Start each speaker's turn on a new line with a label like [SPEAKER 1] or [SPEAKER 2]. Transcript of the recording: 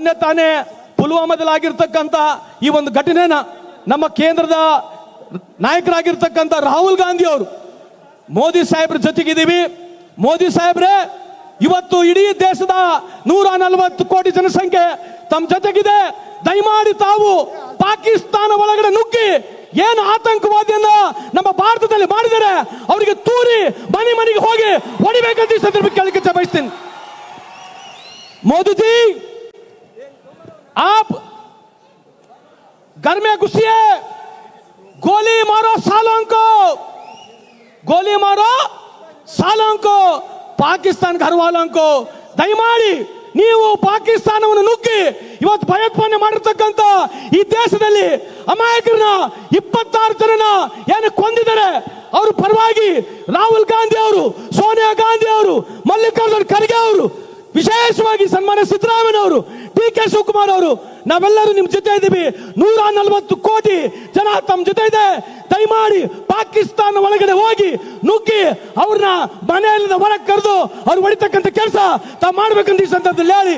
[SPEAKER 1] ತನ್ನೇ ತಾನೇ ಪುಲ್ವಾಮಾದಲ್ಲಿ ಈ ಒಂದು ಘಟನೆನ ನಮ್ಮ ಕೇಂದ್ರದ ನಾಯಕರಾಗಿರ್ತಕ್ಕಂಥ ರಾಹುಲ್ ಗಾಂಧಿ ಅವರು ಮೋದಿ ಸಾಹೇಬ್ರ ಜೊತೆಗಿದ್ದೀವಿ. ಮೋದಿ ಸಾಹೇಬ್ರೆ, ಇವತ್ತು ಇಡೀ ದೇಶದ ನೂರ ನಲವತ್ತು ಕೋಟಿ ಜನಸಂಖ್ಯೆ ತಮ್ಮ ಜೊತೆಗಿದೆ. ದಯಮಾಡಿ ತಾವು ಪಾಕಿಸ್ತಾನ ಒಳಗಡೆ ನುಗ್ಗಿ ಏನು ಆತಂಕವಾದಿಯನ್ನ ನಮ್ಮ ಭಾರತದಲ್ಲಿ ಮಾಡಿದರೆ ಅವರಿಗೆ ತೂರಿ ಮನೆ ಮನೆಗೆ ಹೋಗಿ ಹೊಡಿಬೇಕಂತ ಈ ಸಂದರ್ಭಕ್ಕೆ ಕೇಳಲಿಕ್ಕೆ ಬಯಸ್ತೀನಿ. ಮೋದಿಜಿ आप घर में घुसिए गोली मारो सालों को गोली मारो सालों को ಪಾಕಿಸ್ತಾನ घर वालों को ದಯಮಾಡಿ ನೀವು ಪಾಕಿಸ್ತಾನವನ್ನು ನುಗ್ಗಿ ಇವತ್ತು ಭಯೋತ್ಪಾದನೆ ಮಾಡಿರ್ತಕ್ಕಂಥ ಈ ದೇಶದಲ್ಲಿ ಅಮಾಯಕರನ್ನ ಇಪ್ಪತ್ತಾರು ಜನನ ಏನು ಕೊಂದಿದ್ದಾರೆ ಅವ್ರ ಪರವಾಗಿ ರಾಹುಲ್ ಗಾಂಧಿ ಅವರು ಸೋನಿಯಾ ಗಾಂಧಿ ಅವರು ಮಲ್ಲಿಕಾರ್ಜುನ್ ಖರ್ಗೆ ಅವರು ವಿಶೇಷವಾಗಿ ಸನ್ಮಾನ್ಯ ಸಿದ್ದರಾಮಯ್ಯ ಅವರು ಡಿ ಕೆ ಶಿವಕುಮಾರ್ ಅವರು, ನಾವೆಲ್ಲರೂ ನಿಮ್ ಜೊತೆ ಇದ್ದೀವಿ ನೂರ ನಲವತ್ತು ಕೋಟಿ ಜನ ತಮ್ಮ ಜೊತೆ ಇದೆ. ದಯಮಾಡಿ ಪಾಕಿಸ್ತಾನ ಒಳಗಡೆ ಹೋಗಿ ನುಗ್ಗಿ ಅವ್ರನ್ನ ಮನೆಯಿಂದ ಹೊರಗೆ ಕರೆದು ಅವ್ರು ಹೊಡಿತಕ್ಕಂಥ ಕೆಲಸ ತಾವು ಮಾಡ್ಬೇಕಂತ ಈ ಸಂದರ್ಭದಲ್ಲಿ ಹೇಳಿ.